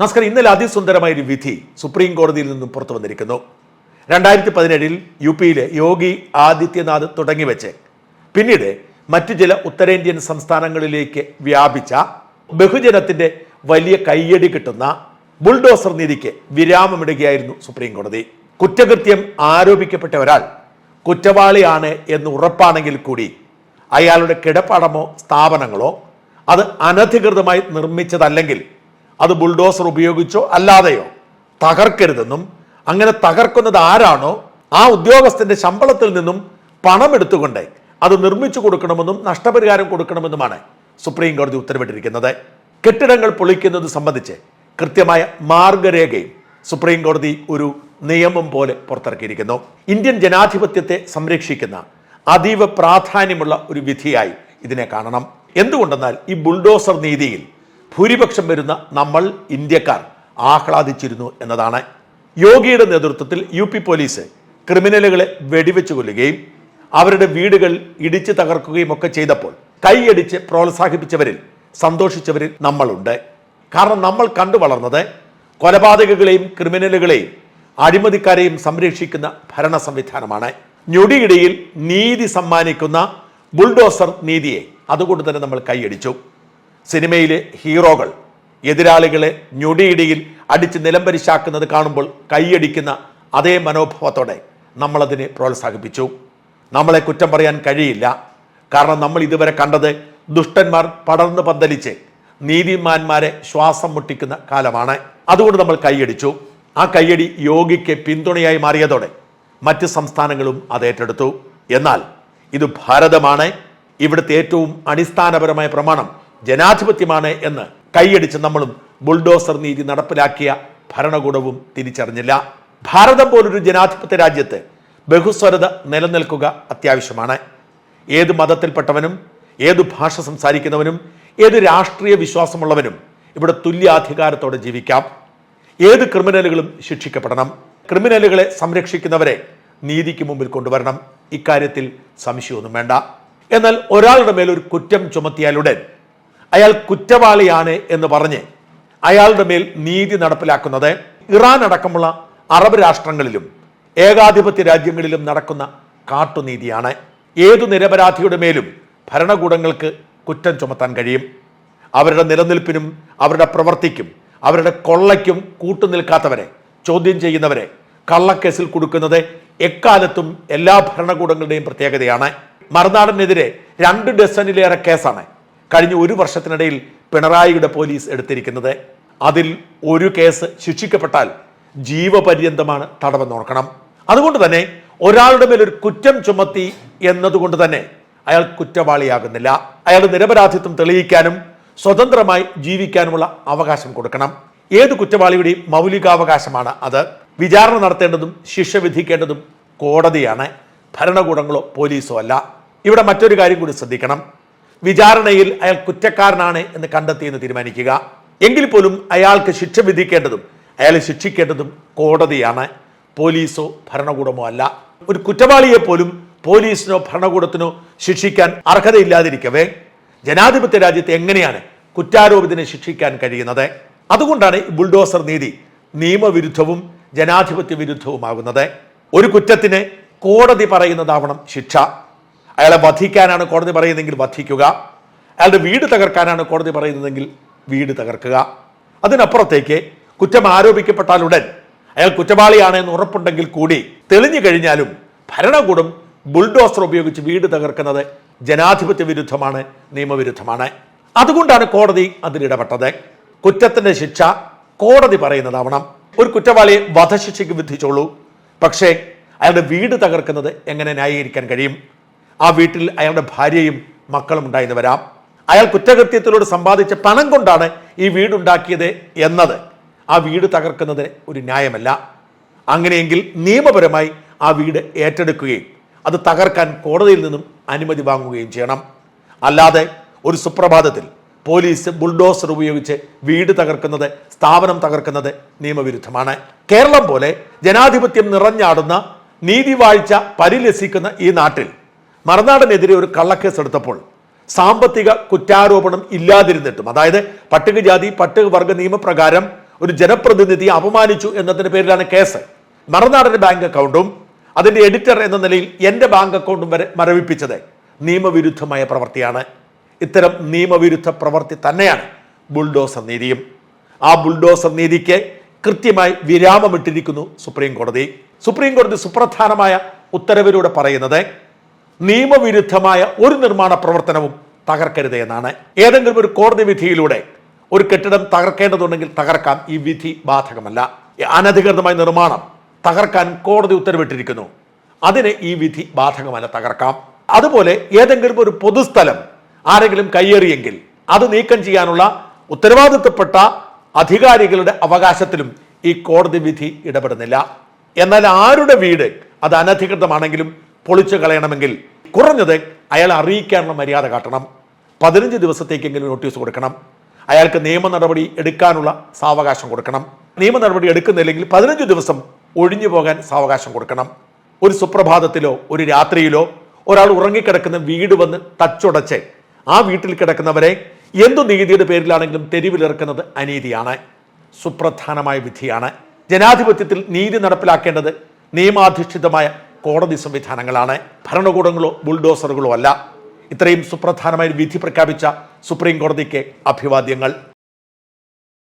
നമസ്കാരം ഇന്നലെ അതിസുന്ദരമായ ഒരു വിധി സുപ്രീം കോടതിയിൽ നിന്നും പുറത്തു വന്നിരിക്കുന്നു. രണ്ടായിരത്തി പതിനേഴിൽ യു പിയിലെ യോഗി ആദിത്യനാഥ് തുടങ്ങി വെച്ച് പിന്നീട് മറ്റു ചില ഉത്തരേന്ത്യൻ സംസ്ഥാനങ്ങളിലേക്ക് വ്യാപിച്ച ബഹുജനത്തിന്റെ വലിയ കയ്യടി കിട്ടുന്ന ബുൾഡോസർ നീതിക്ക് വിരാമമിടുകയായിരുന്നു സുപ്രീം കോടതി. കുറ്റകൃത്യം ആരോപിക്കപ്പെട്ട ഒരാൾ കുറ്റവാളിയാണ് എന്ന് ഉറപ്പാണെങ്കിൽ കൂടി അയാളുടെ കിടപ്പാടമോ സ്ഥാപനങ്ങളോ അത് അനധികൃതമായി നിർമ്മിച്ചതല്ലെങ്കിൽ അത് ബുൾഡോസർ ഉപയോഗിച്ചോ അല്ലാതെയോ തകർക്കരുതെന്നും അങ്ങനെ തകർക്കുന്നത് ആരാണോ ആ ഉദ്യോഗസ്ഥന്റെ ശമ്പളത്തിൽ നിന്നും പണം എടുത്തുകൊണ്ട് അത് നിർമ്മിച്ചു കൊടുക്കണമെന്നും നഷ്ടപരിഹാരം കൊടുക്കണമെന്നുമാണ് സുപ്രീം കോടതി ഉത്തരവിട്ടിരിക്കുന്നത്. കെട്ടിടങ്ങൾ പൊളിക്കുന്നത് സംബന്ധിച്ച് കൃത്യമായ മാർഗരേഖയും സുപ്രീം കോടതി ഒരു നിയമം പോലെ പുറത്തിറക്കിയിരിക്കുന്നു. ഇന്ത്യൻ ജനാധിപത്യത്തെ സംരക്ഷിക്കുന്ന അതീവ പ്രാധാന്യമുള്ള ഒരു വിധിയായി ഇതിനെ കാണണം. എന്തുകൊണ്ടെന്നാൽ ഈ ബുൾഡോസർ നീതിയിൽ ഭൂരിപക്ഷം വരുന്ന നമ്മൾ ഇന്ത്യക്കാർ ആഹ്ലാദിച്ചിരുന്നു എന്നതാണ്. യോഗിയുടെ നേതൃത്വത്തിൽ യു പി പോലീസ് ക്രിമിനലുകളെ വെടിവെച്ച് കൊല്ലുകയും അവരുടെ വീടുകൾ ഇടിച്ചു തകർക്കുകയും ഒക്കെ ചെയ്തപ്പോൾ കൈയടിച്ച് പ്രോത്സാഹിപ്പിച്ചവരിൽ സന്തോഷിച്ചവരിൽ നമ്മളുണ്ട്. കാരണം നമ്മൾ കണ്ടു വളർന്നത് കൊലപാതകങ്ങളെയും ക്രിമിനലുകളെയും അഴിമതിക്കാരെയും സംരക്ഷിക്കുന്ന ഭരണ സംവിധാനമാണ്. ഞൊടിയിടയിൽ നീതി സമ്മാനിക്കുന്ന ബുൾഡോസർ നീതിയെ അതുകൊണ്ട് തന്നെ നമ്മൾ കൈയടിച്ചു. സിനിമയിലെ ഹീറോകൾ എതിരാളികളെ ഞൊടിയിടിയിൽ അടിച്ച് നിലംപരിശാക്കുന്നത് കാണുമ്പോൾ കൈയടിക്കുന്ന അതേ മനോഭാവത്തോടെ നമ്മളതിനെ പ്രോത്സാഹിപ്പിച്ചു. നമ്മളെ കുറ്റം പറയാൻ കഴിയില്ല. കാരണം നമ്മൾ ഇതുവരെ കണ്ടത് ദുഷ്ടന്മാർ പടർന്നു പന്തലിച്ച് നീതിമാന്മാരെ ശ്വാസം മുട്ടിക്കുന്ന കാലമാണ്. അതുകൊണ്ട് നമ്മൾ കൈയടിച്ചു. ആ കൈയടി യോഗിക്ക് പിന്തുണയായി മാറിയതോടെ മറ്റ് സംസ്ഥാനങ്ങളും അത് ഏറ്റെടുത്തു. എന്നാൽ ഇത് ഭാരതമാണ്. ഇവിടുത്തെ ഏറ്റവും അടിസ്ഥാനപരമായ പ്രമാണം ജനാധിപത്യമാണ് എന്ന് കൈയടിച്ച് നമ്മളും ബുൾഡോസർ നീതി നടപ്പിലാക്കിയ ഭരണകൂടവും തിരിച്ചറിഞ്ഞില്ല. ഭാരതം പോലൊരു ജനാധിപത്യ രാജ്യത്ത് ബഹുസ്വരത നിലനിൽക്കുക അത്യാവശ്യമാണ്. ഏത് മതത്തിൽപ്പെട്ടവനും ഏത് ഭാഷ സംസാരിക്കുന്നവനും ഏത് രാഷ്ട്രീയ വിശ്വാസമുള്ളവനും ഇവിടെ തുല്യാധികാരത്തോടെ ജീവിക്കാം. ഏത് ക്രിമിനലുകളും ശിക്ഷിക്കപ്പെടണം. ക്രിമിനലുകളെ സംരക്ഷിക്കുന്നവരെ നീതിക്ക് മുമ്പിൽ കൊണ്ടുവരണം. ഇക്കാര്യത്തിൽ സംശയമൊന്നും വേണ്ട. എന്നാൽ ഒരാളുടെ മേൽ ഒരു കുറ്റം ചുമത്തിയാലുടൻ അയാൾ കുറ്റവാളിയാണ് എന്ന് പറഞ്ഞ് അയാളുടെ മേൽ നീതി നടപ്പിലാക്കുന്നത് ഇറാൻ അടക്കമുള്ള അറബ് രാഷ്ട്രങ്ങളിലും ഏകാധിപത്യ രാജ്യങ്ങളിലും നടക്കുന്ന കാട്ടുനീതിയാണ്. ഏതു നിരപരാധിയുടെ മേലും ഭരണകൂടങ്ങൾക്ക് കുറ്റം ചുമത്താൻ കഴിയും. അവരുടെ നിലനിൽപ്പിനും അവരുടെ പ്രവർത്തിക്കും അവരുടെ കൊള്ളയ്ക്കും കൂട്ടുനിൽക്കാത്തവരെ ചോദ്യം ചെയ്യുന്നവരെ കള്ളക്കേസിൽ കൊടുക്കുന്നത് എക്കാലത്തും എല്ലാ ഭരണകൂടങ്ങളുടെയും പ്രത്യേകതയാണ്. മറുനാടനെതിരെ രണ്ട് ഡസനിലേറെ കേസാണ്. കഴിഞ്ഞ ഒരു വർഷത്തിനിടയിൽ പിണറായിയുടെ പോലീസ് എടുത്തിരിക്കുന്നത് അതിൽ ഒരു കേസ് ശിക്ഷിക്കപ്പെട്ടാൽ ജീവപര്യന്തമാണ് തടവ് നോക്കണം അതുകൊണ്ട് തന്നെ ഒരാളുടെ മേൽ ഒരു കുറ്റം ചുമത്തി എന്നതുകൊണ്ട് തന്നെ അയാൾ കുറ്റവാളിയാകുന്നില്ല. അയാൾ നിരപരാധിത്വം തെളിയിക്കാനും സ്വതന്ത്രമായി ജീവിക്കാനുമുള്ള അവകാശം കൊടുക്കണം. ഏത് കുറ്റവാളിയുടെയും മൗലികാവകാശമാണ് അത്. വിചാരണ നടത്തേണ്ടതും ശിക്ഷ വിധിക്കേണ്ടതും കോടതിയാണ്. ഭരണകൂടങ്ങളോ പോലീസോ അല്ല. ഇവിടെ മറ്റൊരു കാര്യം കൂടി ശ്രദ്ധിക്കണം. വിചാരണയിൽ അയാൾ കുറ്റക്കാരനാണ് എന്ന് കണ്ടെത്തിയെന്ന് തീരുമാനിക്കുക. എങ്കിൽ പോലും അയാൾക്ക് ശിക്ഷ വിധിക്കേണ്ടതും അയാളെ ശിക്ഷിക്കേണ്ടതും കോടതിയാണ്. പോലീസോ ഭരണകൂടമോ അല്ല. ഒരു കുറ്റവാളിയെ പോലും പോലീസിനോ ഭരണകൂടത്തിനോ ശിക്ഷിക്കാൻ അർഹതയില്ലാതിരിക്കവേ ജനാധിപത്യ രാജ്യത്ത് എങ്ങനെയാണ് കുറ്റാരോപിതനെ ശിക്ഷിക്കാൻ കഴിയുന്നത്? അതുകൊണ്ടാണ് ബുൾഡോസർ നീതി നിയമവിരുദ്ധവും ജനാധിപത്യ വിരുദ്ധവുമാകുന്നത് ഒരു കുറ്റത്തിന് കോടതി പറയുന്നതാവണം ശിക്ഷ. അയാളെ വധിക്കാനാണ് കോടതി പറയുന്നതെങ്കിൽ വധിക്കുക. അയാളുടെ വീട് തകർക്കാനാണ് കോടതി പറയുന്നതെങ്കിൽ വീട് തകർക്കുക. അതിനപ്പുറത്തേക്ക് കുറ്റം ആരോപിക്കപ്പെട്ടാലുടൻ അയാൾ കുറ്റവാളിയാണ് എന്ന് ഉറപ്പുണ്ടെങ്കിൽ കൂടി തെളിഞ്ഞു കഴിഞ്ഞാലും ഭരണകൂടം ബുൾഡോസർ ഉപയോഗിച്ച് വീട് തകർക്കുന്നത് ജനാധിപത്യ വിരുദ്ധമാണ് നിയമവിരുദ്ധമാണ്. അതുകൊണ്ടാണ് കോടതി അതിലിടപെട്ടത് കുറ്റത്തിന്റെ ശിക്ഷ കോടതി പറയുന്നതാവണം. ഒരു കുറ്റവാളിയെ വധശിക്ഷയ്ക്ക് വിധിച്ചോളൂ. പക്ഷേ അയാളുടെ വീട് തകർക്കുന്നത് എങ്ങനെ ന്യായീകരിക്കാൻ കഴിയും? ആ വീട്ടിൽ അയാളുടെ ഭാര്യയും മക്കളും ഉണ്ടായിരുന്നു വരാം അയാൾ കുറ്റകൃത്യത്തിലൂടെ സമ്പാദിച്ച പണം കൊണ്ടാണ് ഈ വീടുണ്ടാക്കിയത് എന്നത്. ആ വീട് തകർക്കുന്നതിന് ഒരു ന്യായമല്ല. അങ്ങനെയെങ്കിൽ നിയമപരമായി ആ വീട് ഏറ്റെടുക്കുകയും അത് തകർക്കാൻ കോടതിയിൽ നിന്നും അനുമതി വാങ്ങുകയും ചെയ്യണം. അല്ലാതെ ഒരു സുപ്രഭാതത്തിൽ പോലീസ് ബുൾഡോസർ ഉപയോഗിച്ച് വീട് തകർക്കുന്നത് സ്ഥാപനം തകർക്കുന്നത് നിയമവിരുദ്ധമാണ്. കേരളം പോലെ ജനാധിപത്യം നിറഞ്ഞാടുന്ന നീതിവാഴ്ച പരിലസിക്കുന്ന ഈ നാട്ടിൽ മറുനാടനെതിരെ ഒരു കള്ളക്കേസ് എടുത്തപ്പോൾ സാമ്പത്തിക കുറ്റാരോപണം ഇല്ലാതിരുന്നിട്ടും അതായത് പട്ടികജാതി പട്ടികവർഗ നിയമപ്രകാരം ഒരു ജനപ്രതിനിധിയെ അപമാനിച്ചു എന്നതിന്റെ പേരിലാണ് കേസ്. മറുനാടന്റെ ബാങ്ക് അക്കൗണ്ടും അതിന്റെ എഡിറ്റർ എന്ന നിലയിൽ എന്റെ ബാങ്ക് അക്കൗണ്ടും വരെ മരവിപ്പിച്ചത് നിയമവിരുദ്ധമായ പ്രവൃത്തിയാണ്. ഇത്തരം നിയമവിരുദ്ധ പ്രവൃത്തി തന്നെയാണ് ബുൾഡോസർ നീതിയും. ആ ബുൾഡോസർ നീതിക്ക് കൃത്യമായി വിരാമമിട്ടിരിക്കുന്നു സുപ്രീം കോടതി. സുപ്രീം കോടതി സുപ്രധാനമായ ഉത്തരവിലൂടെ പറയുന്നത് നിയമവിരുദ്ധമായ ഒരു നിർമ്മാണ പ്രവർത്തനവും തകർക്കരുത് എന്നാണ്. ഏതെങ്കിലും ഒരു കോടതി വിധിയിലൂടെ ഒരു കെട്ടിടം തകർക്കേണ്ടതുണ്ടെങ്കിൽ തകർക്കാം. ഈ വിധി ബാധകമല്ല. അനധികൃതമായ നിർമ്മാണം തകർക്കാൻ കോടതി ഉത്തരവിട്ടിരിക്കുന്നു. അതിന് ഈ വിധി ബാധകമല്ല തകർക്കാം. അതുപോലെ ഏതെങ്കിലും ഒരു പൊതുസ്ഥലം ആരെങ്കിലും കയ്യേറിയെങ്കിൽ അത് നീക്കം ചെയ്യാനുള്ള ഉത്തരവാദിത്തപ്പെട്ട അധികാരികളുടെ അവകാശത്തിലും ഈ കോടതി വിധി ഇടപെടുന്നില്ല. എന്നാൽ ആരുടെ വീട് അത് അനധികൃതമാണെങ്കിലും പൊളിച്ചു കളയണമെങ്കിൽ കുറഞ്ഞത് അയാൾ അറിയിക്കാനുള്ള മര്യാദ കാട്ടണം. പതിനഞ്ച് ദിവസത്തേക്കെങ്കിലും നോട്ടീസ് കൊടുക്കണം. അയാൾക്ക് നിയമ നടപടി എടുക്കാനുള്ള സാവകാശം കൊടുക്കണം. നിയമ നടപടി എടുക്കുന്നില്ലെങ്കിൽ പതിനഞ്ച് ദിവസം ഒഴിഞ്ഞു പോകാൻ സാവകാശം കൊടുക്കണം. ഒരു സുപ്രഭാതത്തിലോ ഒരു രാത്രിയിലോ ഒരാൾ ഉറങ്ങിക്കിടക്കുന്ന വീട് വന്ന് തച്ചുടച്ച് ആ വീട്ടിൽ കിടക്കുന്നവരെ എന്തു നീതിയുടെ പേരിലാണെങ്കിലും തെരുവിലിറക്കുന്നത് അനീതിയാണ്. സുപ്രധാനമായ വിധിയാണ്. ജനാധിപത്യത്തിൽ നീതി നടപ്പിലാക്കേണ്ടത് നിയമാധിഷ്ഠിതമായ കോടതി സംവിധാനങ്ങളാണ് ഭരണകൂടങ്ങളോ ബുൾഡോസറുകളോ അല്ല. ഇത്രയും സുപ്രധാനമായ വിധി പ്രഖ്യാപിച്ച സുപ്രീം കോടതിക്ക് അഭിവാദ്യങ്ങൾ.